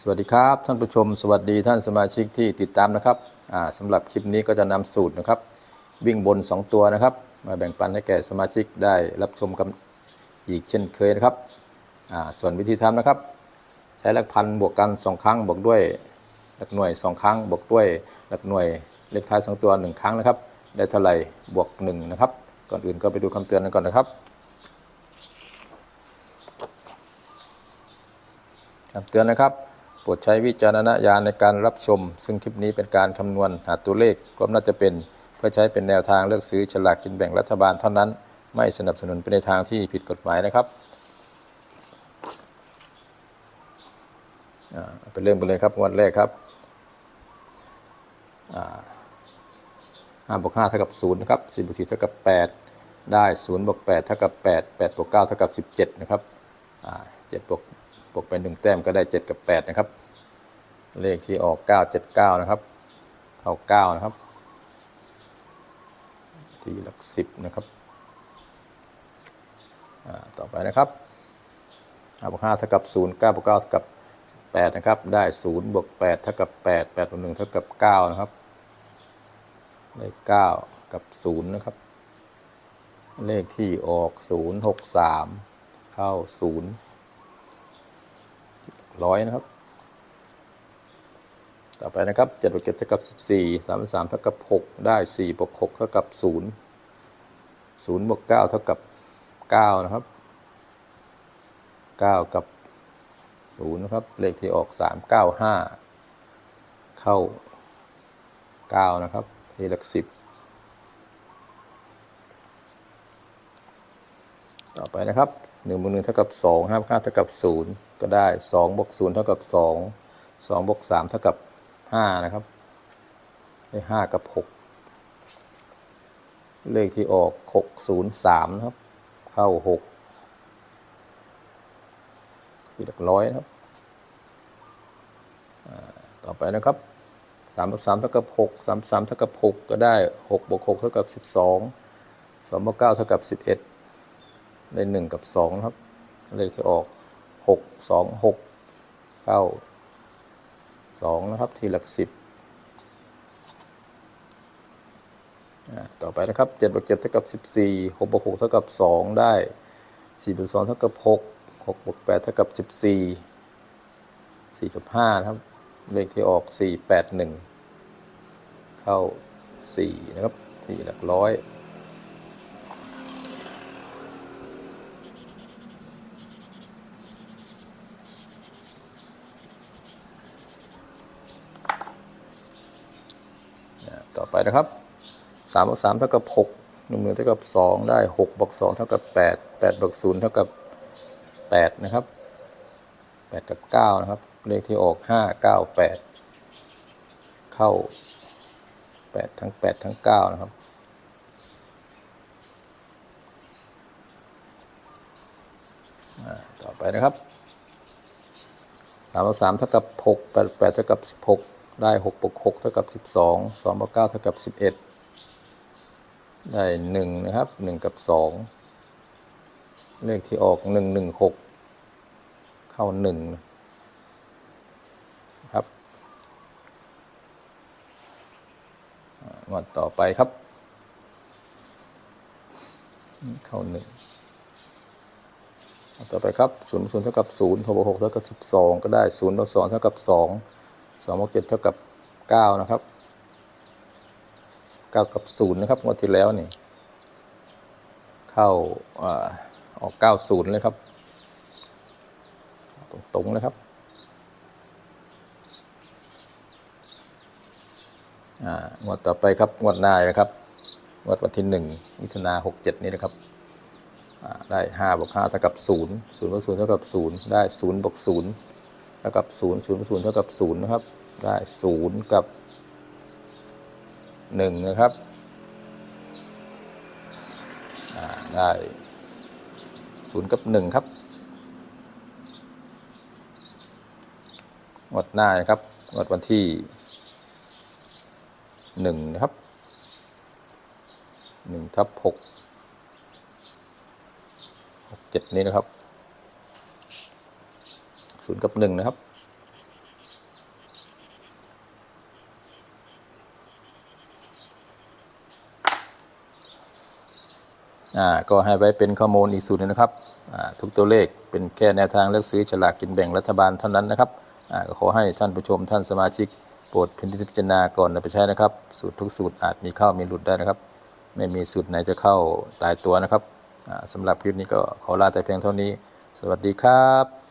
สวัสดีครับท่านผู้ชม สวัสดีท่านสมาชิกที่ติดตามนะครับอ่าสำหรับคลิปนี้ก็จะนำสูตรนะครับ วิ่งบน 2 ตัวนะครับ มาแบ่งปันให้แก่สมาชิกได้รับชมกันอีกเช่นเคยนะครับส่วนวิธีทำนะครับ ใช้หลักพันบวกกัน 2 ครั้งบวกด้วยหลักหน่วย 2 ครั้งบวกด้วยหลักหน่วยเลขท้ายสองตัว 1 ครั้งนะครับ ได้เท่าไหร่บวก 1 นะครับ ก่อนอื่นก็ไปดูคำเตือนกันก่อนนะครับคำเตือนนะครับ โปรดใช้วิจารณญาณในการรับชม ซึ่งคลิปนี้เป็นการคำนวณหาตัวเลขก็น่าจะเป็น เพื่อใช้เป็นแนวทางเลือกซื้อฉลากกินแบ่งรัฐบาลเท่านั้น ไม่สนับสนุนไปในทางที่ผิดกฎหมายนะครับไปเริ่มกันเลยครับงวันแรกครับห้าบวกห้าเท่ากับศูนย์นะครับสี่บวกสี่เท่ากับแปดได้ศูนย์บวกแปดเท่ากับแปดแปดบวกเก้าเท่ากับสิบเจ็ดนะครับเจ็ดบวก บวกไป1แต้มก็ได้ 7 กับ 8 นะครับ เลขที่ออก 979 นะครับ เข้า 9 นะครับ ที่หลัก 10 นะครับต่อไปนะครับ5บวก5เท่ากับ 0 9บวก9เท่ากับ8นะครับ ได้0บวก8เท่ากับ 8 8บวก1เท่ากับ 9 นะครับ ได้ 9 กับ 0 นะครับ เลขที่ออก 063 เข้า 0 ร้อยนะครับ ต่อไปนะครับ7บวก7เท่ากับ 14 33เท่ากับ 6 ได้4บวก6เท่ากับ 0 0บวก9เท่ากับ 9 นะครับ 9 กับ 0 นะครับ เลขที่ออก 395 เข้า 9 นะครับที่หลัก 10ต่อไปนะครับ หนึ่งบวกหนึ่งเท่ากับสองห้าบวกห้าเท่ากับศูนย์ก็ได้สองบวกศูนย์เท่ากับสองสองบวกสามเท่ากับห้านะครับได้ห้ากับหกเลขที่ออกหกศูนย์สามนะครับ เข้าหกคือหลักร้อยครับต่อไปนะครับสามบวกสามเท่ากับหกสามสามเท่ากับหกก็ได้หกบวกหกเท่ากับสิบสองสองบวกเก้าเท่ากับสิบเอ็ด ได้1กับ2ครับ เลขที่ออก6 2 6เข้า2นะครับ ที่หลัก10อ่าต่อไปนะครับ7บวก7เท่ากับ14 6บวก6เท่ากับ2ได้4บวก2เท่ากับ6 6บวก8เท่ากับ14 4กับ5นะครับ เลขที่ออก4 8 1เข้า4นะครับที่หลักร้อย ไปนะครับ3บวก3เท่ากับ6 1 1เท่ากับ 2 ได้6บวก2เท่ากับ 8 8บวก0เท่ากับ 8 นะครับ 8 กับ 9 นะครับ เลขที่ออก 5 9 8 เข้า 8 ทั้ง 8 ทั้ง 9 นะครับต่อไปนะครับ3บวก3เท่ากับ6 8 8เท่ากับ 16 ได้6บวก6เท่ากับ 12 2บวก9เท่ากับ 11 ได้ 1 นะครับ 1 กับ 2 เลขที่ออก 1 1 6 เข้า 1 นะครับงวดต่อไปครับ เข้า 1ต่อไปครับ0บวก0เท่ากับ0 6บวก6เท่ากับ 12 ก็ได้0บวก2เท่ากับ 2 2บวก7เท่ากับ9นะครับ9กับ0นะครับงวดที่แล้วนี่เข้าอาออก90เลยครับ ตรงๆเลยครับอ่างวดต่อไปครับงวดหน้านะครับงวดวันที่1มิถุนา67นี้นะครับได้5บวก5เท่ากับ0 0บวก0เท่ากับ0ได้0บวก0เท่ากับ0 0บวก0เท่ากับ0นะครับ ได้0กับ1นะครับอ่าได้0กับ1ครับงวดหน้านะครับงวดวันที่1นะครับ1ทับ6เจ็ดนี้นะครับศูนย์กับหนึ่งนะครับ อ่าก็ให้ไว้เป็นข้อมูลอีกสูตรนึงนะครับอ่าทุกตัวเลขเป็นแค่แนวทางเลือกซื้อฉลากกินแบ่งรัฐบาลเท่านั้นนะครับอ่าก็ขอให้ท่านผู้ชมท่านสมาชิกโปรดพิจารณาก่อนนำไปใช้นะครับ สูตรทุกสูตรอาจมีเข้ามีหลุดได้นะครับ ไม่มีสูตรไหนจะเข้าตายตัวนะครับอ่าสำหรับคลิปนี้ก็ขอลาแต่เพียงเท่านี้ สวัสดีครับ